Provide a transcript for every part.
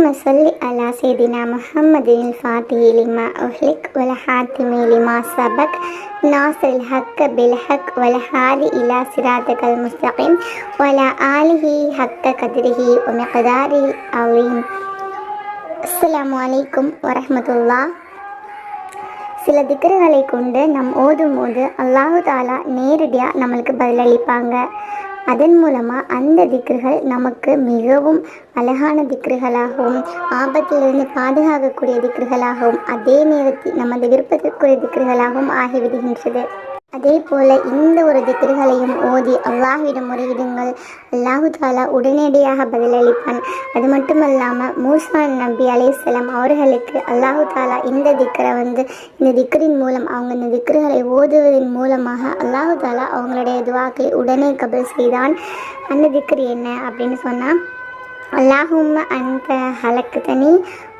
اللهم صل على سيدنا محمد الفاتح لما أهلك والحاتم لما سبق ناصر الحق بالحق والهادي إلى صراطك المستقيم وعلى آله حق قدره ومقداره العظيم السلام عليكم ورحمة الله சில திக்கர்களை கொண்டு நம் ஓதும் போது அல்லாஹு தாலா நேரடியாக நம்மளுக்கு பதிலளிப்பாங்க அதன் மூலமாக அந்த திக்ருகள் நமக்கு மிகவும் அழகான திக்ருகளாகவும் ஆபத்திலிருந்து பாதுகாக்கக்கூடிய திக்ருகளாகவும் அதே நேரத்தில் நமது விருப்பத்திற்குரிய திக்ருகளாகவும் ஆகிவிடுகின்றது. அதே போல இந்த ஒரு திக்ருகளை ஓதி அல்லாஹ்விடம் முறையிடுங்கள். அல்லாஹு தாலா உடனடியாக பதிலளிப்பான். அது மட்டுமல்லாமல் மூசா நபி அலைஹிஸ்ஸலாம் அவர்களுக்கு அல்லாஹு தாலா இந்த திக்கரை வந்து இந்த திக்கரின் மூலம் அவங்க இந்த திக்கர்களை ஓதுவதன் மூலமாக அல்லாஹு தாலா அவங்களுடைய துவாக்கை உடனே கபல் செய்தான். அந்த திக்கர் என்ன அப்படின்னு சொன்னால் اللهم أنت خلقتني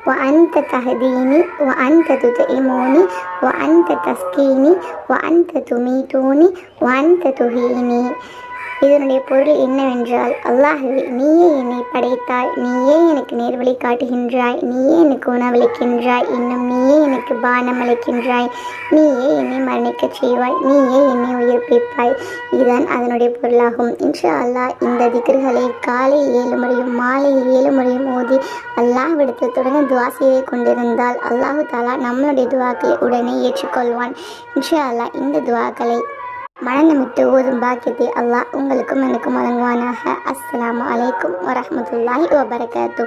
وأنت تهديني وأنت تطعمني وأنت تسقيني وأنت تميتني وأنت تحييني இதனுடைய பொருள் என்னவென்றால் அல்லாஹுவே நீயே என்னை படைத்தாய் நீயே எனக்கு நேர்வழி காட்டுகின்றாய் நீயே எனக்கு உணவளிக்கின்றாய் இன்னும் நீயே எனக்கு பானம் அளிக்கின்றாய் நீயே என்னை மரணிக்க செய்வாய் நீயே என்னை உயிர்ப்பிப்பாய். இதுதான் அதனுடைய பொருளாகும். இன்ஷா அல்லாஹ் இந்த திகர்களை காலை ஏழு முறையும் மாலை ஏழு முறையும் ஓதி அல்லாஹ்விடத்தில் தொடர்ந்து துவா செய்து கொண்டிருந்தால் அல்லாஹு தாலா நம்மளுடைய துவாக்களை உடனே ஏற்றுக்கொள்வான். இன்ஷா அல்லாஹ் இந்த துவாக்களை மனநமிட்டு ஓதும் பாக்கியத்தை அல்லாஹ் உங்களுக்கும் எனக்கும் வழங்குவானாக. அஸ்லாம் அலைக்கும் வரமத்துல்லாஹி வபரகாத்து